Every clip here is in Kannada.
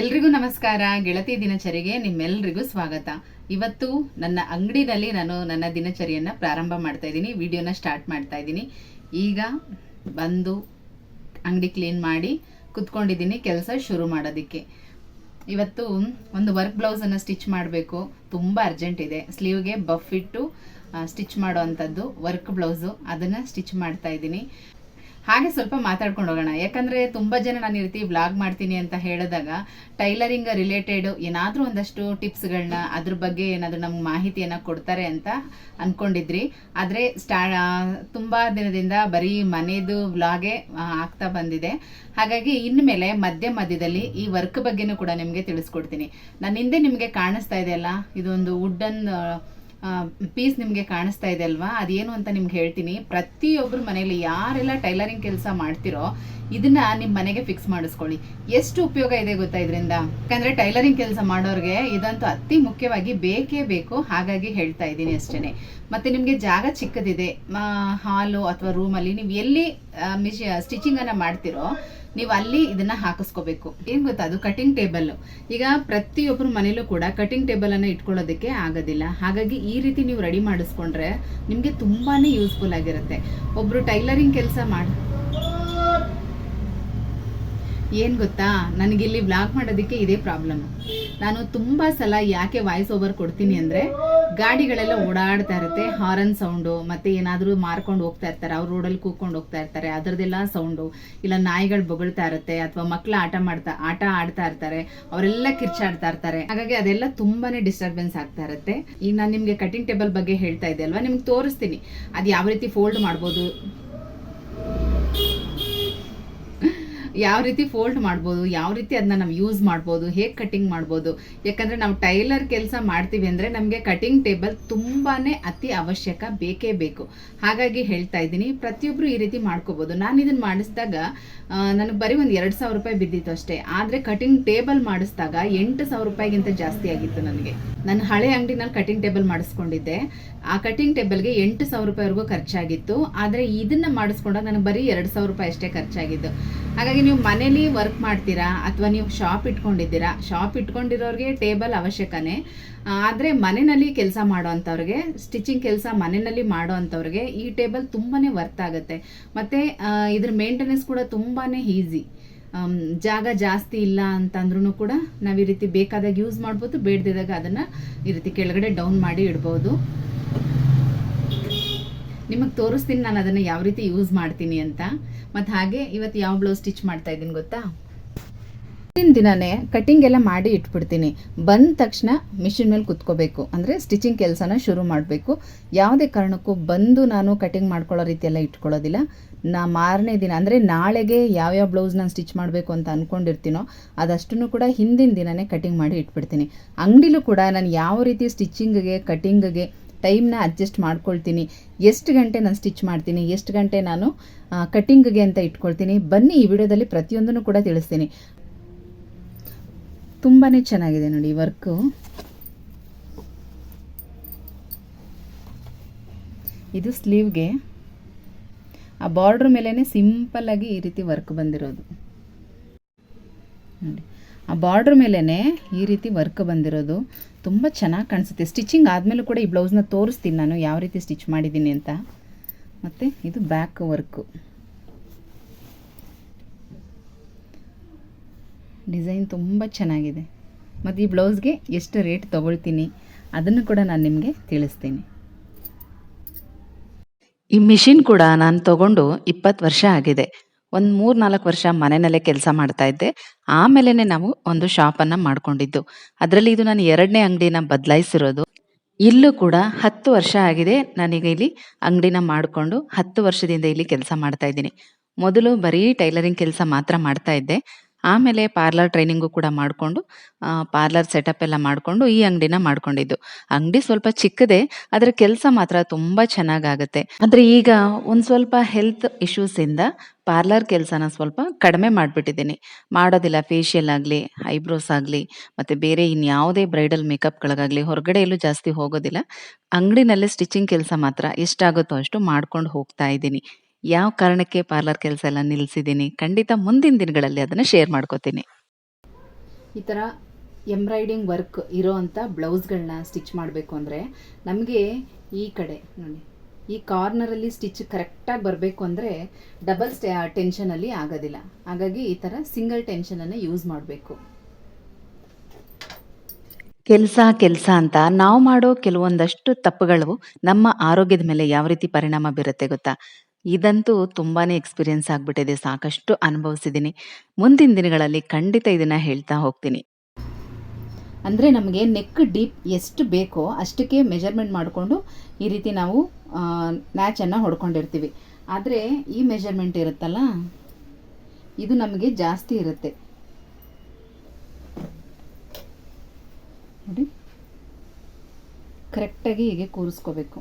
ಎಲ್ರಿಗೂ ನಮಸ್ಕಾರ. ಗೆಳತಿ ದಿನಚರಿಗೆ ನಿಮ್ಮೆಲ್ರಿಗೂ ಸ್ವಾಗತ. ಇವತ್ತು ನನ್ನ ಅಂಗಡಿನಲ್ಲಿ ನಾನು ನನ್ನ ದಿನಚರಿಯನ್ನು ಪ್ರಾರಂಭ ಮಾಡ್ತಾ ಇದ್ದೀನಿ. ವಿಡಿಯೋನ ಸ್ಟಾರ್ಟ್ ಮಾಡ್ತಾ ಇದ್ದೀನಿ. ಈಗ ಬಂದು ಅಂಗಡಿ ಕ್ಲೀನ್ ಮಾಡಿ ಕುತ್ಕೊಂಡಿದ್ದೀನಿ ಕೆಲಸ ಶುರು ಮಾಡೋದಕ್ಕೆ. ಇವತ್ತು ಒಂದು ವರ್ಕ್ ಬ್ಲೌಸನ್ನು ಸ್ಟಿಚ್ ಮಾಡಬೇಕು. ತುಂಬ ಅರ್ಜೆಂಟ್ ಇದೆ. ಸ್ಲೀವ್ಗೆ ಬಫ್ ಇಟ್ಟು ಸ್ಟಿಚ್ ಮಾಡೋ ಅಂಥದ್ದು ವರ್ಕ್ ಬ್ಲೌಸು. ಅದನ್ನು ಸ್ಟಿಚ್ ಮಾಡ್ತಾ ಇದ್ದೀನಿ. ಹಾಗೆ ಸ್ವಲ್ಪ ಮಾತಾಡ್ಕೊಂಡು ಹೋಗೋಣ ಯಾಕಂದ್ರೆ ತುಂಬಾ ಜನ ನಾನು ಈ ರೀತಿ ವ್ಲಾಗ್ ಮಾಡ್ತೀನಿ ಅಂತ ಹೇಳಿದಾಗ ಟೈಲರಿಂಗ್ ರಿಲೇಟೆಡ್ ಏನಾದರೂ ಒಂದಷ್ಟು ಟಿಪ್ಸ್ಗಳನ್ನ ಅದ್ರ ಬಗ್ಗೆ ಏನಾದರೂ ನಮ್ಗೆ ಮಾಹಿತಿಯನ್ನು ಕೊಡ್ತಾರೆ ಅಂತ ಅನ್ಕೊಂಡಿದ್ರಿ. ಆದರೆ ಸ್ಟಾ, ತುಂಬಾ ದಿನದಿಂದ ಬರೀ ಮನೆದು ವ್ಲಾಗೇ ಆಗ್ತಾ ಬಂದಿದೆ. ಹಾಗಾಗಿ ಇನ್ಮೇಲೆ ಮಧ್ಯ ಮಧ್ಯದಲ್ಲಿ ಈ ವರ್ಕ್ ಬಗ್ಗೆನೂ ಕೂಡ ನಿಮಗೆ ತಿಳಿಸ್ಕೊಡ್ತೀನಿ. ನನ್ನ ಹಿಂದೆ ನಿಮಗೆ ಕಾಣಿಸ್ತಾ ಇದೆಯಲ್ಲ, ಇದೊಂದು ವುಡನ್ ಪೀಸ್ ನಿಮಗೆ ಕಾಣಿಸ್ತಾ ಇದೆ ಅಲ್ವಾ? ಅದೇನು ಅಂತ ನಿಮ್ಗೆ ಹೇಳ್ತೀನಿ. ಪ್ರತಿಯೊಬ್ಬರು ಮನೆಯಲ್ಲಿ ಯಾರೆಲ್ಲ ಟೈಲರಿಂಗ್ ಕೆಲಸ ಮಾಡ್ತಿರೋ ಇದನ್ನ ನಿಮ್ಮ ಮನೆಗೆ ಫಿಕ್ಸ್ ಮಾಡಿಸ್ಕೊಳ್ಳಿ. ಎಷ್ಟು ಉಪಯೋಗ ಇದೆ ಗೊತ್ತಾ ಇದರಿಂದ? ಯಾಕಂದ್ರೆ ಟೈಲರಿಂಗ್ ಕೆಲಸ ಮಾಡೋರಿಗೆ ಇದಂತೂ ಅತಿ ಮುಖ್ಯವಾಗಿ ಬೇಕೇ ಬೇಕು, ಹಾಗಾಗಿ ಹೇಳ್ತಾ ಇದ್ದೀನಿ ಅಷ್ಟೇನೆ. ಮತ್ತೆ ನಿಮಗೆ ಜಾಗ ಚಿಕ್ಕದಿದೆ ಹಾಲು ಅಥವಾ ರೂಮಲ್ಲಿ ನೀವು ಎಲ್ಲಿ ಸ್ಟಿಚಿಂಗ್ ಅನ್ನ ಮಾಡ್ತಿರೋ, ನೀವು ಅಲ್ಲಿ ಇದನ್ನ ಹಾಕಿಸ್ಕೋಬೇಕು. ಏನ್ ಗೊತ್ತಾ? ಅದು ಕಟಿಂಗ್ ಟೇಬಲ್ ಈಗ ಪ್ರತಿಯೊಬ್ಬರ ಮನೇಲೂ ಕೂಡ ಕಟಿಂಗ್ ಟೇಬಲ್ ಅನ್ನ ಇಟ್ಕೊಳ್ಳೋದಕ್ಕೆ ಆಗೋದಿಲ್ಲ. ಹಾಗಾಗಿ ಈ ರೀತಿ ನೀವು ರೆಡಿ ಮಾಡಿಸ್ಕೊಂಡ್ರೆ ನಿಮ್ಗೆ ತುಂಬಾನೇ ಯೂಸ್ಫುಲ್ ಆಗಿರುತ್ತೆ. ಒಬ್ರು ಟೈಲರಿಂಗ್ ಕೆಲಸ ಮಾಡಿ ಏನ್ ಗೊತ್ತಾ? ನನಗಿಲ್ಲಿ ಬ್ಲಾಗ್ ಮಾಡೋದಕ್ಕೆ ಇದೇ ಪ್ರಾಬ್ಲಮ್ ನಾನು ತುಂಬಾ ಸಲ ಯಾಕೆ ವಾಯ್ಸ್ ಓವರ್ ಕೊಡ್ತೀನಿ ಅಂದ್ರೆ, ಗಾಡಿಗಳೆಲ್ಲ ಓಡಾಡ್ತಾ ಇರುತ್ತೆ ಹಾರನ್ ಸೌಂಡು ಮತ್ತೆ ಏನಾದರೂ ಮಾರ್ಕೊಂಡು ಹೋಗ್ತಾ ಇರ್ತಾರೆ, ಅವ್ರು ರೋಡಲ್ಲಿ ಕೂತ್ಕೊಂಡು ಹೋಗ್ತಾ ಇರ್ತಾರೆ ಅದರದೆಲ್ಲ ಸೌಂಡು ಇಲ್ಲ ನಾಯಿಗಳು ಬೊಗಳ್ತಾ ಇರುತ್ತೆ, ಅಥವಾ ಮಕ್ಕಳು ಆಟ ಮಾಡ್ತಾ, ಆಟ ಆಡ್ತಾ ಇರ್ತಾರೆ, ಅವರೆಲ್ಲ ಕಿರ್ಚಾಡ್ತಾ ಇರ್ತಾರೆ. ಹಾಗಾಗಿ ಅದೆಲ್ಲ ತುಂಬಾನೇ ಡಿಸ್ಟರ್ಬೆನ್ಸ್ ಆಗ್ತಾ ಇರುತ್ತೆ. ಈಗ ನಾನು ನಿಮ್ಗೆ ಕಟಿಂಗ್ ಟೇಬಲ್ ಬಗ್ಗೆ ಹೇಳ್ತಾ ಇದ್ದೆ ಅಲ್ವಾ? ನಿಮ್ಗೆ ತೋರಿಸ್ತೀನಿ. ಅದು ಯಾವ ರೀತಿ ಫೋಲ್ಡ್ ಮಾಡ್ಬೋದು? ಯಾವ ರೀತಿ ಫೋಲ್ಡ್ ಮಾಡ್ಬೋದು, ಯಾವ ರೀತಿ ಅದನ್ನ ನಾವು ಯೂಸ್ ಮಾಡ್ಬೋದು, ಹೇಗೆ ಕಟಿಂಗ್ ಮಾಡ್ಬೋದು. ಯಾಕಂದ್ರೆ ನಾವು ಟೈಲರ್ ಕೆಲಸ ಮಾಡ್ತೀವಿ ಅಂದ್ರೆ ನಮಗೆ ಕಟಿಂಗ್ ಟೇಬಲ್ ತುಂಬಾನೇ ಅತಿ ಅವಶ್ಯಕ, ಬೇಕೇ ಬೇಕು. ಹಾಗಾಗಿ ಹೇಳ್ತಾ ಇದ್ದೀನಿ ಪ್ರತಿಯೊಬ್ಬರು ಈ ರೀತಿ ಮಾಡ್ಕೋಬೋದು. ನಾನು ಇದನ್ನ ಮಾಡಿಸಿದಾಗ ನನಗೆ ಬರೀ ಒಂದು ಎರಡು ಸಾವಿರ ರೂಪಾಯಿ ಬಿದ್ದಿತ್ತು ಅಷ್ಟೇ. ಆದ್ರೆ ಕಟಿಂಗ್ ಟೇಬಲ್ ಮಾಡಿಸಿದಾಗ ಎಂಟು ಸಾವಿರ ರೂಪಾಯಿಗಿಂತ ಜಾಸ್ತಿ ಆಗಿತ್ತು ನನಗೆ. ನನ್ನ ಹಳೆ ಅಂಗಡಿನಲ್ಲಿ ಕಟಿಂಗ್ ಟೇಬಲ್ ಮಾಡಿಸ್ಕೊಂಡಿದ್ದೆ. ಆ ಕಟಿಂಗ್ ಟೇಬಲ್ಗೆ ಎಂಟು ಸಾವಿರ ರೂಪಾಯಿವರೆಗೂ ಖರ್ಚಾಗಿತ್ತು. ಆದರೆ ಇದನ್ನ ಮಾಡಿಸ್ಕೊಂಡಾಗ ನನಗೆ ಬರೀ ಎರಡು ಸಾವಿರ ರೂಪಾಯಿ ಅಷ್ಟೇ ಖರ್ಚಾಗಿದ್ದು. ಹಾಗಾಗಿ ನೀವು ಮನೇಲಿ ವರ್ಕ್ ಮಾಡ್ತೀರಾ ಅಥವಾ ನೀವು ಶಾಪ್ ಇಟ್ಕೊಂಡಿದ್ದೀರಾ? ಶಾಪ್ ಇಟ್ಕೊಂಡಿರೋರಿಗೆ ಟೇಬಲ್ ಅವಶ್ಯಕನೇ. ಆದರೆ ಮನೆಯಲ್ಲಿ ಕೆಲಸ ಮಾಡೋ ಅಂಥವ್ರಿಗೆ ಸ್ಟಿಚಿಂಗ್ ಕೆಲಸ ಮನೆಯಲ್ಲಿ ಮಾಡೋ ಅಂಥವ್ರಿಗೆ ಈ ಟೇಬಲ್ ತುಂಬಾ ವರ್ತ್ ಆಗುತ್ತೆ. ಮತ್ತು ಇದ್ರ ಮೇಂಟೆನೆನ್ಸ್ ಕೂಡ ತುಂಬಾ ಈಸಿ ಜಾಗ ಜಾಸ್ತಿ ಇಲ್ಲ ಅಂತಂದ್ರೂ ಕೂಡ ನಾವು ಈ ರೀತಿ ಬೇಕಾದಾಗ ಯೂಸ್ ಮಾಡ್ಬೋದು, ಬೇಡದಿದ್ದಾಗ ಅದನ್ನು ಈ ರೀತಿ ಕೆಳಗಡೆ ಡೌನ್ ಮಾಡಿ ಇಡ್ಬೋದು. ನಿಮಗೆ ತೋರಿಸ್ತೀನಿ ನಾನು ಅದನ್ನು ಯಾವ ರೀತಿ ಯೂಸ್ ಮಾಡ್ತೀನಿ ಅಂತ. ಮತ್ತು ಹಾಗೆ ಇವತ್ತು ಯಾವ ಬ್ಲೌಸ್ ಸ್ಟಿಚ್ ಮಾಡ್ತಾ ಇದ್ದೀನಿ ಗೊತ್ತಾ? ಹಿಂದಿನ ದಿನನೇ ಕಟಿಂಗ್ ಎಲ್ಲ ಮಾಡಿ ಇಟ್ಬಿಡ್ತೀನಿ. ಬಂದ ತಕ್ಷಣ ಮಿಷಿನ್ ಮೇಲೆ ಕುತ್ಕೋಬೇಕು. ಅಂದರೆ ಸ್ಟಿಚಿಂಗ್ ಕೆಲಸನ ಶುರು ಮಾಡಬೇಕು. ಯಾವುದೇ ಕಾರಣಕ್ಕೂ ಬಂದು ನಾನು ಕಟಿಂಗ್ ಮಾಡ್ಕೊಳ್ಳೋ ರೀತಿಯೆಲ್ಲ ಇಟ್ಕೊಳ್ಳೋದಿಲ್ಲ. ನಾ ಮಾರನೇ ದಿನ, ಅಂದರೆ ನಾಳೆಗೆ ಯಾವ್ಯಾವ ಬ್ಲೌಸ್ ನಾನು ಸ್ಟಿಚ್ ಮಾಡಬೇಕು ಅಂತ ಅಂದ್ಕೊಂಡಿರ್ತೀನೋ ಅದಷ್ಟನ್ನು ಕೂಡ ಹಿಂದಿನ ದಿನನೇ ಕಟಿಂಗ್ ಮಾಡಿ ಇಟ್ಬಿಡ್ತೀನಿ. ಅಂಗಡಿಲೂ ಕೂಡ ನಾನು ಯಾವ ರೀತಿ ಸ್ಟಿಚಿಂಗ್ಗೆ ಕಟಿಂಗ್ಗೆ ಟೈಮ್ನ ಅಡ್ಜಸ್ಟ್ ಮಾಡ್ಕೊಳ್ತೀನಿ. ಎಷ್ಟು ಗಂಟೆ ನಾನು ಸ್ಟಿಚ್ ಮಾಡ್ತೀನಿ, ಎಷ್ಟು ಗಂಟೆ ನಾನು ಕಟ್ಟಿಂಗ್ಗೆ ಅಂತ ಇಟ್ಕೊಳ್ತೀನಿ. ಬನ್ನಿ ಈ ವಿಡಿಯೋದಲ್ಲಿ ಪ್ರತಿಯೊಂದನ್ನು ಕೂಡ ತಿಳಿಸ್ತೀನಿ. ತುಂಬಾ ಚೆನ್ನಾಗಿದೆ ನೋಡಿ ವರ್ಕು. ಇದು ಸ್ಲೀವ್ಗೆ, ಆ ಬಾರ್ಡ್ರ್ ಮೇಲೇ ಸಿಂಪಲ್ಲಾಗಿ ಈ ರೀತಿ ವರ್ಕ್ ಬಂದಿರೋದು. ನೋಡಿ, ಆ ಬಾರ್ಡ್ರ್ ಮೇಲೇ ಈ ರೀತಿ ವರ್ಕ್ ಬಂದಿರೋದು. ತುಂಬ ಚೆನ್ನಾಗಿ ಕಾಣಿಸುತ್ತೆ. ಸ್ಟಿಚಿಂಗ್ ಆದಮೇಲೂ ಕೂಡ ಈ ಬ್ಲೌಸ್ನ ತೋರಿಸ್ತೀನಿ ನಾನು ಯಾವ ರೀತಿ ಸ್ಟಿಚ್ ಮಾಡಿದ್ದೀನಿ ಅಂತ. ಮತ್ತು ಇದು ಬ್ಯಾಕ್ ವರ್ಕು ಡಿಸೈನ್ ತುಂಬ ಚೆನ್ನಾಗಿದೆ. ಮತ್ತು ಈ ಬ್ಲೌಸ್ಗೆ ಎಷ್ಟು ರೇಟ್ ತೊಗೊಳ್ತೀನಿ ಅದನ್ನು ಕೂಡ ನಾನು ನಿಮಗೆ ತಿಳಿಸ್ತೀನಿ. ಈ ಮಿಷಿನ್ ಕೂಡ ನಾನು ತಗೊಂಡು ಇಪ್ಪತ್ತು ವರ್ಷ ಆಗಿದೆ. ಒಂದು ಮೂರು ನಾಲ್ಕು ವರ್ಷ ಮನೆಯಲ್ಲೇ ಕೆಲಸ ಮಾಡ್ತಾ ಇದ್ದೆ. ಆಮೇಲೆ ನಾವು ಒಂದು ಶಾಪನ್ನು ಮಾಡ್ಕೊಂಡಿದ್ದು. ಅದರಲ್ಲಿ ಇದು ನಾನು ಎರಡನೇ ಅಂಗಡಿನ ಬದಲಾಯಿಸಿರೋದು. ಇಲ್ಲೂ ಕೂಡ ಹತ್ತು ವರ್ಷ ಆಗಿದೆ ನಾನೀಗ ಇಲ್ಲಿ ಅಂಗಡಿನ ಮಾಡಿಕೊಂಡು ಹತ್ತು ವರ್ಷದಿಂದ ಇಲ್ಲಿ ಕೆಲಸ ಮಾಡ್ತಾ ಇದ್ದೀನಿ. ಮೊದಲು ಬರೀ ಟೈಲರಿಂಗ್ ಕೆಲಸ ಮಾತ್ರ ಮಾಡ್ತಾ ಇದ್ದೆ. ಆಮೇಲೆ ಪಾರ್ಲರ್ ಟ್ರೈನಿಂಗು ಕೂಡ ಮಾಡಿಕೊಂಡು ಪಾರ್ಲರ್ ಸೆಟಪ್ ಎಲ್ಲ ಮಾಡಿಕೊಂಡು ಈ ಅಂಗಡಿನ ಮಾಡ್ಕೊಂಡಿದ್ದು. ಅಂಗಡಿ ಸ್ವಲ್ಪ ಚಿಕ್ಕದೇ ಅದರ ಕೆಲಸ ಮಾತ್ರ ತುಂಬ ಚೆನ್ನಾಗಾಗುತ್ತೆ. ಆದರೆ ಈಗ ಒಂದು ಸ್ವಲ್ಪ ಹೆಲ್ತ್ ಇಶ್ಯೂಸಿಂದ ಪಾರ್ಲರ್ ಕೆಲಸನ ಸ್ವಲ್ಪ ಕಡಿಮೆ ಮಾಡಿಬಿಟ್ಟಿದ್ದೀನಿ. ಮಾಡೋದಿಲ್ಲ ಫೇಶಿಯಲ್ ಆಗಲಿ ಐಬ್ರೋಸ್ ಆಗಲಿ, ಮತ್ತು ಬೇರೆ ಇನ್ಯಾವುದೇ ಬ್ರೈಡಲ್ ಮೇಕಪ್ಗಳಿಗಾಗಲಿ ಹೊರಗಡೆ ಎಲ್ಲೂ ಜಾಸ್ತಿ ಹೋಗೋದಿಲ್ಲ. ಅಂಗಡಿನಲ್ಲೇ ಸ್ಟಿಚಿಂಗ್ ಕೆಲಸ ಮಾತ್ರ ಎಷ್ಟಾಗುತ್ತೋ ಅಷ್ಟು ಮಾಡ್ಕೊಂಡು ಹೋಗ್ತಾ ಇದ್ದೀನಿ. ಯಾವ ಕಾರಣಕ್ಕೆ ಪಾರ್ಲರ್ ಕೆಲಸ ಎಲ್ಲ ನಿಲ್ಲಿಸಿದ್ದೀನಿ ಖಂಡಿತ ಮುಂದಿನ ದಿನಗಳಲ್ಲಿ ಅದನ್ನು ಶೇರ್ ಮಾಡ್ಕೋತೀನಿ. ಈ ಥರ ಎಂಬ್ರಾಯ್ಡಿಂಗ್ ವರ್ಕ್ ಇರೋ ಅಂಥ ಬ್ಲೌಸ್ಗಳನ್ನ ಸ್ಟಿಚ್ ಮಾಡಬೇಕು ಅಂದರೆ ನಮಗೆ ಈ ಕಡೆ ನೋಡಿ ಈ ಕಾರ್ನರಲ್ಲಿ ಸ್ಟಿಚ್ ಕರೆಕ್ಟಾಗಿ ಬರಬೇಕು ಅಂದರೆ ಡಬಲ್ ಸ್ಟೆ ಟೆನ್ಷನಲ್ಲಿ ಆಗೋದಿಲ್ಲ. ಹಾಗಾಗಿ ಈ ಥರ ಸಿಂಗಲ್ ಟೆನ್ಷನನ್ನು ಯೂಸ್ ಮಾಡಬೇಕು. ಕೆಲಸ ಕೆಲಸ ಅಂತ ನಾವು ಮಾಡೋ ಕೆಲವೊಂದಷ್ಟು ತಪ್ಪುಗಳು ನಮ್ಮ ಆರೋಗ್ಯದ ಮೇಲೆ ಯಾವ ರೀತಿ ಪರಿಣಾಮ ಬೀರುತ್ತೆ ಗೊತ್ತಾ? ಇದಂತೂ ತುಂಬಾನೇ ಎಕ್ಸ್ಪೀರಿಯನ್ಸ್ ಆಗಿಬಿಟ್ಟಿದೆ, ಸಾಕಷ್ಟು ಅನುಭವಿಸಿದ್ದೀನಿ. ಮುಂದಿನ ದಿನಗಳಲ್ಲಿ ಖಂಡಿತ ಇದನ್ನ ಹೇಳ್ತಾ ಹೋಗ್ತೀನಿ. ಅಂದರೆ ನಮಗೆ ನೆಕ್ ಡೀಪ್ ಎಷ್ಟು ಬೇಕೋ ಅಷ್ಟಕ್ಕೆ ಮೆಜರ್ಮೆಂಟ್ ಮಾಡಿಕೊಂಡು ಈ ರೀತಿ ನಾವು ನ್ಯಾಚನ್ನು ಹೊಡ್ಕೊಂಡಿರ್ತೀವಿ. ಆದರೆ ಈ ಮೆಜರ್ಮೆಂಟ್ ಇರುತ್ತಲ್ಲ, ಇದು ನಮಗೆ ಜಾಸ್ತಿ ಇರುತ್ತೆ. ನೋಡಿ. ಕರೆಕ್ಟಾಗಿ ಹೀಗೆ ಕೂರಿಸ್ಕೋಬೇಕು.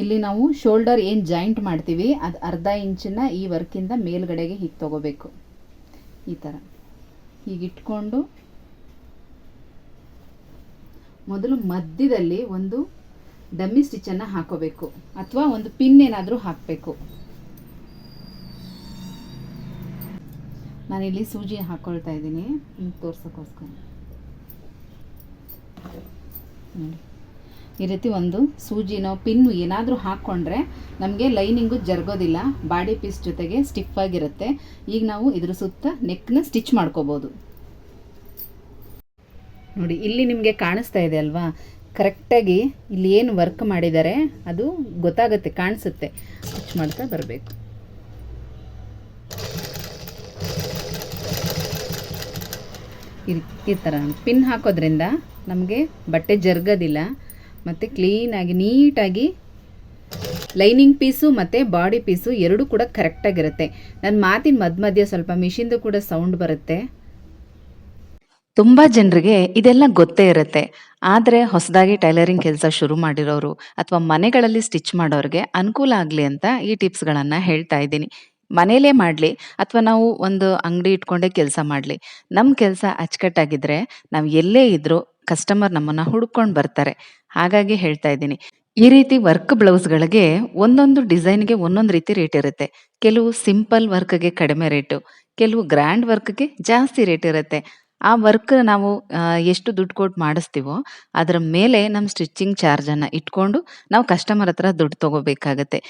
ಇಲ್ಲಿ ನಾವು ಶೋಲ್ಡರ್ ಏನು ಜಾಯಿಂಟ್ ಮಾಡ್ತೀವಿ, ಅದು ಅರ್ಧ ಇಂಚನ್ನ ಈ ವರ್ಕಿಂದ ಮೇಲ್ಗಡೆಗೆ ಹೀಗೆ ತಗೋಬೇಕು. ಈ ಥರ ಹೀಗಿಟ್ಕೊಂಡು ಮೊದಲು ಮಧ್ಯದಲ್ಲಿ ಒಂದು ಡಮ್ಮಿ ಸ್ಟಿಚನ್ನು ಹಾಕೋಬೇಕು, ಅಥವಾ ಒಂದು ಪಿನ್ ಏನಾದರೂ ಹಾಕಬೇಕು. ನಾನಿಲ್ಲಿ ಸೂಜಿ ಹಾಕ್ಕೊಳ್ತಾ ಇದ್ದೀನಿ. ತೋರ್ಸೋಕ್ಕೋಸ್ಕರ. ನೋಡಿ. ಈ ರೀತಿ ಒಂದು ಸೂಜಿನೋ ಪಿನ್ನು ಏನಾದರೂ ಹಾಕ್ಕೊಂಡ್ರೆ ನಮಗೆ ಲೈನಿಂಗು ಜರುಗೋದಿಲ್ಲ. ಬಾಡಿ ಪೀಸ್ ಜೊತೆಗೆ ಸ್ಟಿಫ್ ಆಗಿರುತ್ತೆ. ಈಗ ನಾವು ಇದ್ರ ಸುತ್ತ ನೆಕ್ನ ಸ್ಟಿಚ್ ಮಾಡ್ಕೋಬೋದು. ನೋಡಿ, ಇಲ್ಲಿ ನಿಮಗೆ ಕಾಣಿಸ್ತಾ ಇದೆ ಅಲ್ವಾ? ಕರೆಕ್ಟಾಗಿ ಇಲ್ಲಿ ಏನು ವರ್ಕ್ ಮಾಡಿದ್ದಾರೆ ಅದು ಗೊತ್ತಾಗುತ್ತೆ, ಕಾಣಿಸುತ್ತೆ. ಸ್ಟಿಚ್ ಮಾಡ್ತಾ ಬರಬೇಕು. ಈ ಥರ ಪಿನ್ ಹಾಕೋದ್ರಿಂದ ನಮಗೆ ಬಟ್ಟೆ ಜರುಗೋದಿಲ್ಲ. ಮತ್ತು ಕ್ಲೀನಾಗಿ ನೀಟಾಗಿ ಲೈನಿಂಗ್ ಪೀಸು ಮತ್ತು ಬಾಡಿ ಪೀಸು ಎರಡೂ ಕೂಡ ಕರೆಕ್ಟಾಗಿರುತ್ತೆ ನನ್ನ ಮಾತಿನ ಮಧ್ಯ ಮಧ್ಯ ಸ್ವಲ್ಪ ಮಿಷಿನ್ದು ಕೂಡ ಸೌಂಡ್ ಬರುತ್ತೆ. ತುಂಬಾ ಜನರಿಗೆ ಇದೆಲ್ಲ ಗೊತ್ತೇ ಇರುತ್ತೆ. ಆದ್ರೆ ಹೊಸದಾಗಿ ಟೈಲರಿಂಗ್ ಕೆಲಸ ಶುರು ಮಾಡಿರೋರು ಅಥವಾ ಮನೆಗಳಲ್ಲಿ ಸ್ಟಿಚ್ ಮಾಡೋರಿಗೆ ಅನುಕೂಲ ಆಗ್ಲಿ ಅಂತ ಈ ಟಿಪ್ಸ್ಗಳನ್ನ ಹೇಳ್ತಾ ಇದ್ದೀನಿ. ಮನೇಲೇ ಮಾಡ್ಲಿ ಅಥವಾ ನಾವು ಒಂದು ಅಂಗಡಿ ಇಟ್ಕೊಂಡೇ ಕೆಲಸ ಮಾಡ್ಲಿ. ನಮ್ಮ ಕೆಲಸ ಅಚ್ಚುಕಟ್ಟಾಗಿದ್ದರೆ ನಾವು ಎಲ್ಲೇ ಇದ್ದರೂ ಕಸ್ಟಮರ್ ನಮ್ಮನ್ನ ಹುಡ್ಕೊಂಡು ಬರ್ತಾರೆ. ಹಾಗಾಗಿ ಹೇಳ್ತಾ ಇದ್ದೀನಿ. ಈ ರೀತಿ ವರ್ಕ್ ಬ್ಲೌಸ್ಗಳಿಗೆ ಒಂದೊಂದು ಡಿಸೈನ್ಗೆ ಒಂದೊಂದು ರೀತಿ ರೇಟ್ ಇರುತ್ತೆ. ಕೆಲವು ಸಿಂಪಲ್ ವರ್ಕ್ಗೆ ಕಡಿಮೆ ರೇಟು, ಕೆಲವು ಗ್ರ್ಯಾಂಡ್ ವರ್ಕ್ಗೆ ಜಾಸ್ತಿ ರೇಟ್ ಇರುತ್ತೆ. ಆ ವರ್ಕ್ ನಾವು ಎಷ್ಟು ದುಡ್ಡು ಕೊಟ್ಟು ಮಾಡಿಸ್ತೀವೋ ಅದರ ಮೇಲೆ ನಮ್ಮ ಸ್ಟಿಚಿಂಗ್ ಚಾರ್ಜನ್ನು ಇಟ್ಕೊಂಡು ನಾವು ಕಸ್ಟಮರ್ ಹತ್ರ ದುಡ್ಡು ತಗೋಬೇಕಾಗತ್ತೆ.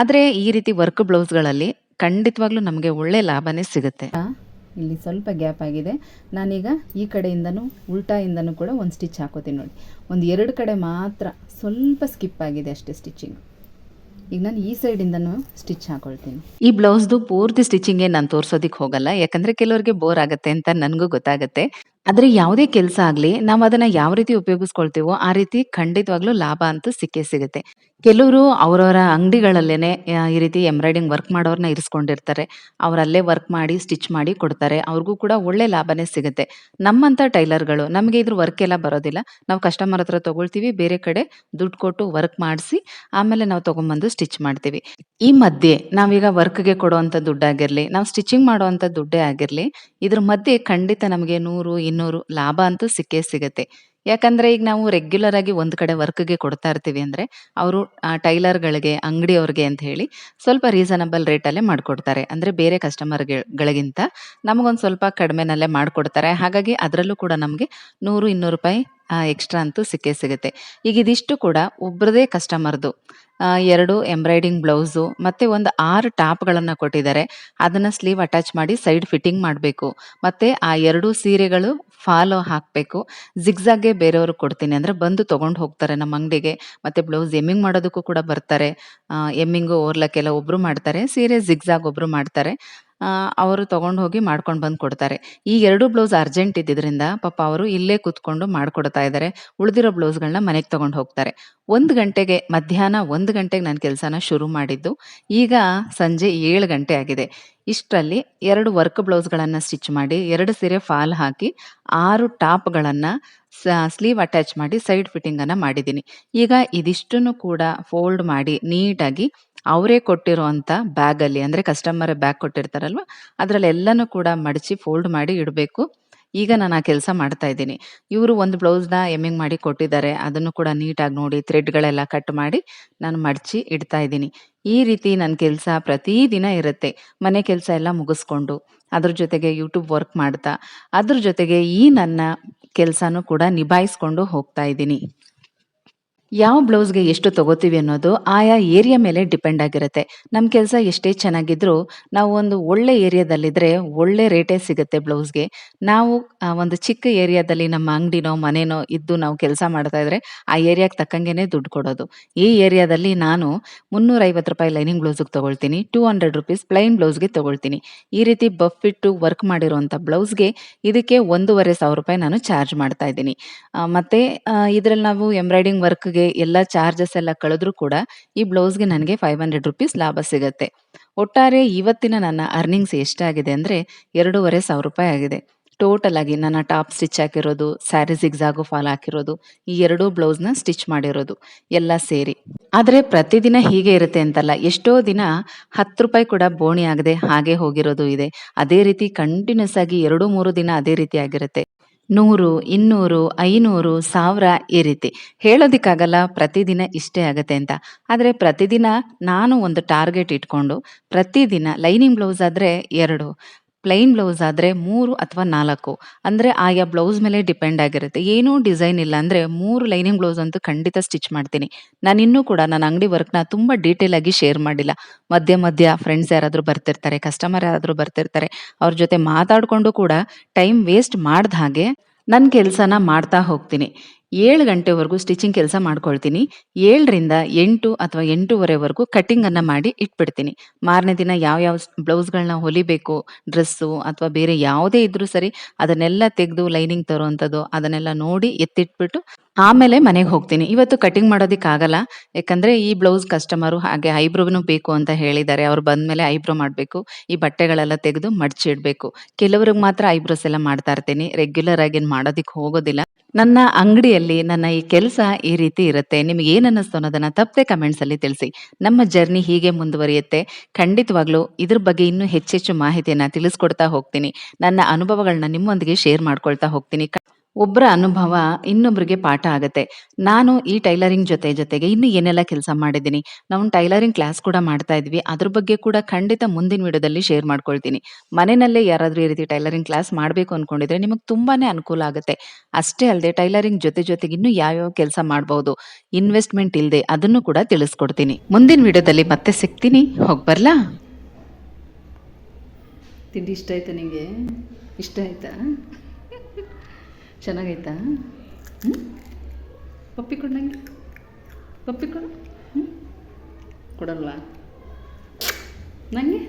ಆದರೆ ಈ ರೀತಿ ವರ್ಕ್ ಬ್ಲೌಸ್ಗಳಲ್ಲಿ ಖಂಡಿತವಾಗ್ಲೂ ನಮಗೆ ಒಳ್ಳೆ ಲಾಭನೇ ಸಿಗುತ್ತೆ. ಇಲ್ಲಿ ಸ್ವಲ್ಪ ಗ್ಯಾಪ್ ಆಗಿದೆ. ನಾನೀಗ ಈ ಕಡೆಯಿಂದನೂ ಉಲ್ಟಾಯಿಂದನೂ ಕೂಡ ಒಂದು ಸ್ಟಿಚ್ ಹಾಕೋತೀನಿ ನೋಡಿ. ಒಂದು ಎರಡು ಕಡೆ ಮಾತ್ರ ಸ್ವಲ್ಪ ಸ್ಕಿಪ್ ಆಗಿದೆ ಅಷ್ಟೇ ಸ್ಟಿಚಿಂಗ್ ಈಗ ನಾನು ಈ ಸೈಡಿಂದನೂ ಸ್ಟಿಚ್ ಹಾಕೊಳ್ತೀನಿ. ಈ ಬ್ಲೌಸ್ದು ಪೂರ್ತಿ ಸ್ಟಿಚಿಂಗ್ಗೆ ನಾನು ತೋರಿಸೋದಕ್ಕೆ ಹೋಗಲ್ಲ. ಯಾಕಂದರೆ ಕೆಲವರಿಗೆ ಬೋರ್ ಆಗುತ್ತೆ ಅಂತ ನನಗೂ ಗೊತ್ತಾಗುತ್ತೆ. ಆದರೆ ಯಾವುದೇ ಕೆಲಸ ಆಗಲಿ, ನಾವು ಅದನ್ನು ಯಾವ ರೀತಿ ಉಪಯೋಗಿಸ್ಕೊಳ್ತೀವೋ ಆ ರೀತಿ ಖಂಡಿತವಾಗ್ಲೂ ಲಾಭ ಅಂತೂ ಸಿಕ್ಕೇ ಸಿಗುತ್ತೆ. ಕೆಲವರು ಅವರವರ ಅಂಗಡಿಗಳಲ್ಲೇನೆ ಈ ರೀತಿ ಎಂಬ್ರಾಯ್ಡಿಂಗ್ ವರ್ಕ್ ಮಾಡೋರ್ನ ಇರಿಸ್ಕೊಂಡಿರ್ತಾರೆ. ಅವರಲ್ಲೇ ವರ್ಕ್ ಮಾಡಿ, ಸ್ಟಿಚ್ ಮಾಡಿ ಕೊಡ್ತಾರೆ. ಅವ್ರಿಗೂ ಕೂಡ ಒಳ್ಳೆ ಲಾಭನೇ ಸಿಗುತ್ತೆ. ನಮ್ಮಂಥ ಟೈಲರ್ಗಳು, ನಮಗೆ ಇದ್ರ ವರ್ಕ್ ಎಲ್ಲ ಬರೋದಿಲ್ಲ. ನಾವು ಕಸ್ಟಮರ್ ಹತ್ರ ತಗೊಳ್ತೀವಿ, ಬೇರೆ ಕಡೆ ದುಡ್ಡು ಕೊಟ್ಟು ವರ್ಕ್ ಮಾಡಿಸಿ, ಆಮೇಲೆ ನಾವು ತೊಗೊಂಬಂದು ಸ್ಟಿಚ್ ಮಾಡ್ತೀವಿ. ಈ ಮಧ್ಯೆ ನಾವೀಗ ವರ್ಕ್ಗೆ ಕೊಡುವಂಥ ದುಡ್ಡಾಗಿರಲಿ, ನಾವು ಸ್ಟಿಚಿಂಗ್ ಮಾಡುವಂಥ ದುಡ್ಡೇ ಆಗಿರಲಿ, ಇದ್ರ ಮಧ್ಯೆ ಖಂಡಿತ ನಮಗೆ ನೂರು, ಇನ್ನೂರು ಲಾಭ ಅಂತೂ ಸಿಕ್ಕೇ ಸಿಗುತ್ತೆ. ಯಾಕಂದ್ರೆ ಈಗ ನಾವು ರೆಗ್ಯುಲರ್ ಆಗಿ ಒಂದ್ ಕಡೆ ವರ್ಕ್ಗೆ ಕೊಡ್ತಾ ಇರ್ತೀವಿ ಅಂದ್ರೆ ಅವರು ಟೈಲರ್ಗಳಿಗೆ, ಅಂಗಡಿಯವ್ರಿಗೆ ಅಂತ ಹೇಳಿ ಸ್ವಲ್ಪ ರೀಸನಬಲ್ ರೇಟಲ್ಲೇ ಮಾಡ್ಕೊಡ್ತಾರೆ. ಅಂದ್ರೆ ಬೇರೆ ಕಸ್ಟಮರ್ಗಳಿಗಿಂತ ನಮಗೊಂದು ಸ್ವಲ್ಪ ಕಡಿಮೆನಲ್ಲೇ ಮಾಡ್ಕೊಡ್ತಾರೆ. ಹಾಗಾಗಿ ಅದರಲ್ಲೂ ಕೂಡ ನಮಗೆ ನೂರು, ಇನ್ನೂರು ರೂಪಾಯಿ ಎಕ್ಸ್ಟ್ರಾ ಅಂತೂ ಸಿಕ್ಕೇ ಸಿಗುತ್ತೆ. ಈಗ ಇದಿಷ್ಟು ಕೂಡ ಒಬ್ಬರದೇ ಕಸ್ಟಮರ್ದು ಎರಡು ಎಂಬ್ರಾಯ್ಡಿಂಗ್ ಬ್ಲೌಸು ಮತ್ತು ಒಂದು ಆರು ಟಾಪ್ಗಳನ್ನು ಕೊಟ್ಟಿದ್ದಾರೆ. ಅದನ್ನು ಸ್ಲೀವ್ ಅಟ್ಯಾಚ್ ಮಾಡಿ ಸೈಡ್ ಫಿಟ್ಟಿಂಗ್ ಮಾಡಬೇಕು. ಮತ್ತು ಆ ಎರಡು ಸೀರೆಗಳು ಫಾಲೋ ಹಾಕಬೇಕು. ಜಿಗ್ಝಾಗೆ ಬೇರೆಯವರು ಕೊಡ್ತೀನಿ ಅಂದರೆ ಬಂದು ತೊಗೊಂಡು ಹೋಗ್ತಾರೆ ನಮ್ಮ ಅಂಗಡಿಗೆ. ಮತ್ತು ಬ್ಲೌಸ್ ಎಮ್ಮಿಂಗ್ ಮಾಡೋದಕ್ಕೂ ಕೂಡ ಬರ್ತಾರೆ. ಎಮ್ಮಿಂಗು ಓರ್ಲಕ್ಕೆಲ್ಲ ಒಬ್ಬರು ಮಾಡ್ತಾರೆ, ಸೀರೆ ಜಿಗ್ಜಾಗ್ ಒಬ್ಬರು ಮಾಡ್ತಾರೆ. ಅವರು ತಗೊಂಡು ಹೋಗಿ ಮಾಡ್ಕೊಂಡು ಬಂದು ಕೊಡ್ತಾರೆ. ಈ ಎರಡು ಬ್ಲೌಸ್ ಅರ್ಜೆಂಟ್ ಇದ್ದಿದ್ರಿಂದ ಪಾಪ ಅವರು ಇಲ್ಲೇ ಕೂತ್ಕೊಂಡು ಮಾಡ್ಕೊಡ್ತಾ ಇದ್ದಾರೆ. ಉಳಿದಿರೋ ಬ್ಲೌಸ್ಗಳನ್ನ ಮನೆಗೆ ತಗೊಂಡು ಹೋಗ್ತಾರೆ. ಒಂದು ಗಂಟೆಗೆ ಮಧ್ಯಾಹ್ನ ಒಂದು ಗಂಟೆಗೆ ನಾನು ಕೆಲಸನ ಶುರು ಮಾಡಿದ್ದು. ಈಗ ಸಂಜೆ ಏಳು ಗಂಟೆ ಆಗಿದೆ. ಇಷ್ಟರಲ್ಲಿ ಎರಡು ವರ್ಕ್ ಬ್ಲೌಸ್ಗಳನ್ನು ಸ್ಟಿಚ್ ಮಾಡಿ, ಎರಡು ಸೀರೆ ಫಾಲ್ ಹಾಕಿ, ಆರು ಟಾಪ್ಗಳನ್ನು ಸ್ಲೀವ್ ಅಟ್ಯಾಚ್ ಮಾಡಿ ಸೈಡ್ ಫಿಟ್ಟಿಂಗನ್ನು ಮಾಡಿದ್ದೀನಿ. ಈಗ ಇದಿಷ್ಟನ್ನು ಕೂಡ ಫೋಲ್ಡ್ ಮಾಡಿ, ನೀಟಾಗಿ ಅವರೇ ಕೊಟ್ಟಿರೋಂಥ ಬ್ಯಾಗಲ್ಲಿ ಅಂದರೆ ಕಸ್ಟಮರ್ ಬ್ಯಾಗ್ ಕೊಟ್ಟಿರ್ತಾರಲ್ವ, ಅದರಲ್ಲಿ ಎಲ್ಲನೂ ಕೂಡ ಮಡಚಿ ಫೋಲ್ಡ್ ಮಾಡಿ ಇಡಬೇಕು. ಈಗ ನಾನು ಆ ಕೆಲಸ ಮಾಡ್ತಾ ಇದ್ದೀನಿ. ಇವರು ಒಂದು ಬ್ಲೌಸ್ನ ಎಮ್ಮಿಂಗ್ ಮಾಡಿ ಕೊಟ್ಟಿದ್ದಾರೆ, ಅದನ್ನು ಕೂಡ ನೀಟಾಗಿ ನೋಡಿ ಥ್ರೆಡ್ಗಳೆಲ್ಲ ಕಟ್ ಮಾಡಿ ನಾನು ಮಡಚಿ ಇಡ್ತಾ ಇದ್ದೀನಿ. ಈ ರೀತಿ ನನ್ನ ಕೆಲಸ ಪ್ರತಿದಿನ ಇರುತ್ತೆ. ಮನೆ ಕೆಲಸ ಎಲ್ಲ ಮುಗಿಸ್ಕೊಂಡು, ಅದ್ರ ಜೊತೆಗೆ ಯೂಟ್ಯೂಬ್ ವರ್ಕ್ ಮಾಡ್ತಾ, ಅದ್ರ ಜೊತೆಗೆ ಈ ನನ್ನ ಕೆಲಸನೂ ಕೂಡ ನಿಭಾಯಿಸ್ಕೊಂಡು ಹೋಗ್ತಾ ಇದ್ದೀನಿ. ಯಾವ ಬ್ಲೌಸ್ಗೆ ಎಷ್ಟು ತಗೋತೀವಿ ಅನ್ನೋದು ಆಯಾ ಏರಿಯಾ ಮೇಲೆ ಡಿಪೆಂಡ್ ಆಗಿರುತ್ತೆ. ನಮ್ಮ ಕೆಲಸ ಎಷ್ಟೇ ಚೆನ್ನಾಗಿದ್ರೂ ನಾವು ಒಂದು ಒಳ್ಳೆ ಏರಿಯಾದಲ್ಲಿದ್ದರೆ ಒಳ್ಳೆ ರೇಟೇ ಸಿಗುತ್ತೆ ಬ್ಲೌಸ್ಗೆ. ನಾವು ಒಂದು ಚಿಕ್ಕ ಏರಿಯಾದಲ್ಲಿ ನಮ್ಮ ಅಂಗಡಿನೋ ಮನೆನೋ ಇದ್ದು ನಾವು ಕೆಲಸ ಮಾಡ್ತಾ ಇದ್ರೆ ಆ ಏರಿಯಾಗೆ ತಕ್ಕಂಗೆನೆ ದುಡ್ಡು ಕೊಡೋದು. ಈ ಏರಿಯಾದಲ್ಲಿ ನಾನು ಮುನ್ನೂರೈವತ್ತು ರೂಪಾಯಿ ಲೈನಿಂಗ್ ಬ್ಲೌಸ್ಗೆ ತಗೊಳ್ತೀನಿ. ಟೂ ಹಂಡ್ರೆಡ್ ರುಪೀಸ್ ಪ್ಲೈನ್ ಬ್ಲೌಸ್ಗೆ ತಗೊಳ್ತೀನಿ. ಈ ರೀತಿ ಬಫ್ ಇಟ್ಟು ವರ್ಕ್ ಮಾಡಿರುವಂಥ ಬ್ಲೌಸ್ಗೆ ಇದಕ್ಕೆ ಒಂದೂವರೆ ಸಾವಿರ ರೂಪಾಯಿ ನಾನು ಚಾರ್ಜ್ ಮಾಡ್ತಾ ಇದ್ದೀನಿ. ಆ, ಮತ್ತೆ ಇದರಲ್ಲಿ ನಾವು ಎಂಬ್ರಾಯ್ಡಿಂಗ್ ವರ್ಕ್ಗೆ ಎಲ್ಲ ಚಾರ್ಜಸ್ ಎಲ್ಲ ಕಳೆದ್ರೂ ಕೂಡ ಈ ಬ್ಲೌಸ್ಗೆ ನನಗೆ ಫೈವ್ ಹಂಡ್ರೆಡ್ ರುಪೀಸ್ ಲಾಭ ಸಿಗುತ್ತೆ. ಒಟ್ಟಾರೆ ಇವತ್ತಿನ ನನ್ನ ಅರ್ನಿಂಗ್ಸ್ ಎಷ್ಟಾಗಿದೆ ಅಂದರೆ ಎರಡೂವರೆ ಸಾವಿರ ರೂಪಾಯಿ ಆಗಿದೆ. ಟೋಟಲ್ ಆಗಿ ನನ್ನ ಟಾಪ್ ಸ್ಟಿಚ್ ಹಾಕಿರೋದು ಸ್ಯಾರಿ ಜಿಗ್ಸಾಗು ಫಾಲ್ ಹಾಕಿರೋದು, ಈ ಎರಡೂ ಬ್ಲೌಸ್ನ ಸ್ಟಿಚ್ ಮಾಡಿರೋದು, ಎಲ್ಲ ಸೇರಿ. ಆದರೆ ಪ್ರತಿದಿನ ಹೀಗೆ ಇರುತ್ತೆ ಅಂತಲ್ಲ, ಎಷ್ಟೋ ದಿನ ಹತ್ತು ರೂಪಾಯಿ ಕೂಡ ಬೋಣಿ ಆಗದೆ ಹಾಗೆ ಹೋಗಿರೋದು ಇದೆ. ಅದೇ ರೀತಿ ಕಂಟಿನ್ಯೂಸ್ ಆಗಿ ಎರಡು ಮೂರು ದಿನ ಅದೇ ರೀತಿ ಆಗಿರುತ್ತೆ. ನೂರು, ಇನ್ನೂರು, ಐನೂರು ಸಾವಿರ ಈ ರೀತಿ ಹೇಳೋದಕ್ಕಾಗಲ್ಲ, ಪ್ರತಿದಿನ ಇಷ್ಟೇ ಆಗುತ್ತೆ ಅಂತ. ಆದರೆ ಪ್ರತಿದಿನ ನಾನು ಒಂದು ಟಾರ್ಗೆಟ್ ಇಟ್ಕೊಂಡು ಪ್ರತಿದಿನ ಲೈನಿಂಗ್ ಬ್ಲೌಸ್ ಆದರೆ ಎರಡು. ಪ್ಲೈನ್ ಬ್ಲೌಸ್ ಆದರೆ ಮೂರು ಅಥವಾ ನಾಲ್ಕು. ಅಂದರೆ ಆಯಾ ಬ್ಲೌಸ್ ಮೇಲೆ ಡಿಪೆಂಡ್ ಆಗಿರುತ್ತೆ. ಏನೂ ಡಿಸೈನ್ ಇಲ್ಲ ಅಂದರೆ ಮೂರು ಲೈನಿಂಗ್ ಬ್ಲೌಸ್ ಅಂತೂ ಖಂಡಿತ ಸ್ಟಿಚ್ ಮಾಡ್ತೀನಿ. ನಾನು ಇನ್ನೂ ಕೂಡ ನನ್ನ ಅಂಗಡಿ ವರ್ಕ್ನ ತುಂಬ ಡೀಟೇಲ್ ಆಗಿ ಶೇರ್ ಮಾಡಿಲ್ಲ. ಮಧ್ಯ ಮಧ್ಯ ಫ್ರೆಂಡ್ಸ್ ಯಾರಾದರೂ ಬರ್ತಿರ್ತಾರೆ ಕಸ್ಟಮರ್ ಯಾರಾದರೂ ಬರ್ತಿರ್ತಾರೆ, ಅವ್ರ ಜೊತೆ ಮಾತಾಡಿಕೊಂಡು ಕೂಡ ಟೈಮ್ ವೇಸ್ಟ್ ಮಾಡ್ದ ಹಾಗೆ ನನ್ನ ಕೆಲಸನ ಮಾಡ್ತಾ ಹೋಗ್ತೀನಿ. ಏಳು ಗಂಟೆವರೆಗೂ ಸ್ಟಿಚಿಂಗ್ ಕೆಲಸ ಮಾಡ್ಕೊಳ್ತೀನಿ. ಏಳರಿಂದ ಎಂಟು ಅಥವಾ ಎಂಟೂವರೆವರೆಗೂ ಕಟ್ಟಿಂಗನ್ನು ಮಾಡಿ ಇಟ್ಬಿಡ್ತೀನಿ. ಮಾರನೇ ದಿನ ಯಾವ ಯಾವ ಬ್ಲೌಸ್ಗಳನ್ನ ಹೊಲಿಬೇಕು, ಡ್ರೆಸ್ಸು ಅಥವಾ ಬೇರೆ ಯಾವುದೇ ಇದ್ರೂ ಸರಿ ಅದನ್ನೆಲ್ಲ ತೆಗೆದು ಲೈನಿಂಗ್ ತರುವಂಥದ್ದು ಅದನ್ನೆಲ್ಲ ನೋಡಿ ಎತ್ತಿಟ್ಬಿಟ್ಟು ಆಮೇಲೆ ಮನೆಗೆ ಹೋಗ್ತೀನಿ. ಇವತ್ತು ಕಟಿಂಗ್ ಮಾಡೋದಕ್ಕಾಗಲ್ಲ. ಯಾಕಂದರೆ ಈ ಬ್ಲೌಸ್ ಕಸ್ಟಮರು ಹಾಗೆ ಐಬ್ರೋನು ಬೇಕು ಅಂತ ಹೇಳಿದ್ದಾರೆ. ಅವ್ರು ಬಂದಮೇಲೆ ಐಬ್ರೋ ಮಾಡಬೇಕು. ಈ ಬಟ್ಟೆಗಳೆಲ್ಲ ತೆಗೆದು ಮಡಚಿಡಬೇಕು. ಕೆಲವ್ರಿಗೆ ಮಾತ್ರ ಐಬ್ರೋಸ್ ಎಲ್ಲ ಮಾಡ್ತಾ ಇರ್ತೀನಿ. ರೆಗ್ಯುಲರ್ ಆಗಿ ಮಾಡೋದಕ್ಕೆ ಹೋಗೋದಿಲ್ಲ. ನನ್ನ ಅಂಗಡಿಯಲ್ಲಿ ನನ್ನ ಈ ಕೆಲಸ ಈ ರೀತಿ ಇರುತ್ತೆ. ನಿಮ್ಗೆ ಏನು ಅನ್ನಿಸ್ತು ಅನ್ನೋದನ್ನ ತಪ್ಪದೆ ಕಮೆಂಟ್ಸಲ್ಲಿ ತಿಳಿಸಿ. ನಮ್ಮ ಜರ್ನಿ ಹೀಗೆ ಮುಂದುವರಿಯುತ್ತೆ. ಖಂಡಿತವಾಗ್ಲೂ ಇದ್ರ ಬಗ್ಗೆ ಇನ್ನೂ ಹೆಚ್ಚೆಚ್ಚು ಮಾಹಿತಿಯನ್ನ ತಿಳಿಸ್ಕೊಡ್ತಾ ಹೋಗ್ತೀನಿ. ನನ್ನ ಅನುಭವಗಳನ್ನ ನಿಮ್ಮೊಂದಿಗೆ ಶೇರ್ ಮಾಡ್ಕೊಳ್ತಾ ಹೋಗ್ತೀನಿ. ಒಬ್ಬರ ಅನುಭವ ಇನ್ನೊಬ್ಬರಿಗೆ ಪಾಠ ಆಗುತ್ತೆ. ನಾನು ಈ ಟೈಲರಿಂಗ್ ಜೊತೆ ಜೊತೆಗೆ ಇನ್ನು ಏನೆಲ್ಲ ಕೆಲಸ ಮಾಡಿದ್ದೀನಿ. ನಾವು ಟೈಲರಿಂಗ್ ಕ್ಲಾಸ್ ಕೂಡ ಮಾಡ್ತಾ ಇದ್ವಿ. ಅದ್ರ ಬಗ್ಗೆ ಕೂಡ ಖಂಡಿತ ಮುಂದಿನ ವಿಡಿಯೋದಲ್ಲಿ ಶೇರ್ ಮಾಡ್ಕೊಳ್ತೀನಿ. ಮನೆಯಲ್ಲೇ ಯಾರಾದರೂ ಈ ರೀತಿ ಟೈಲರಿಂಗ್ ಕ್ಲಾಸ್ ಮಾಡಬೇಕು ಅನ್ಕೊಂಡಿದ್ರೆ ನಿಮಗೆ ತುಂಬಾನೇ ಅನುಕೂಲ ಆಗುತ್ತೆ. ಅಷ್ಟೇ ಅಲ್ಲದೆ ಟೈಲರಿಂಗ್ ಜೊತೆ ಜೊತೆಗೆ ಇನ್ನೂ ಯಾವ್ಯಾವ ಕೆಲಸ ಮಾಡ್ಬೋದು, ಇನ್ವೆಸ್ಟ್ಮೆಂಟ್ ಇಲ್ಲದೆ ಅದನ್ನು ಕೂಡ ತಿಳಿಸ್ಕೊಡ್ತೀನಿ. ಮುಂದಿನ ವಿಡಿಯೋದಲ್ಲಿ ಮತ್ತೆ ಸಿಗ್ತೀನಿ. ಹೋಗಿ ಬರ್ಲಾ? ತಿಂಡಿ ಇಷ್ಟ ಆಯ್ತಾ ನಿಮಗೆ ಇಷ್ಟ ಆಯ್ತಾ? ಚೆನ್ನಾಗೈತಾ? ಹ್ಞೂ ಪಪ್ಪಿ ಕೊಡು ಹ್ಞೂ ಕೊಡಲ್ವಾ? ನನಗೆ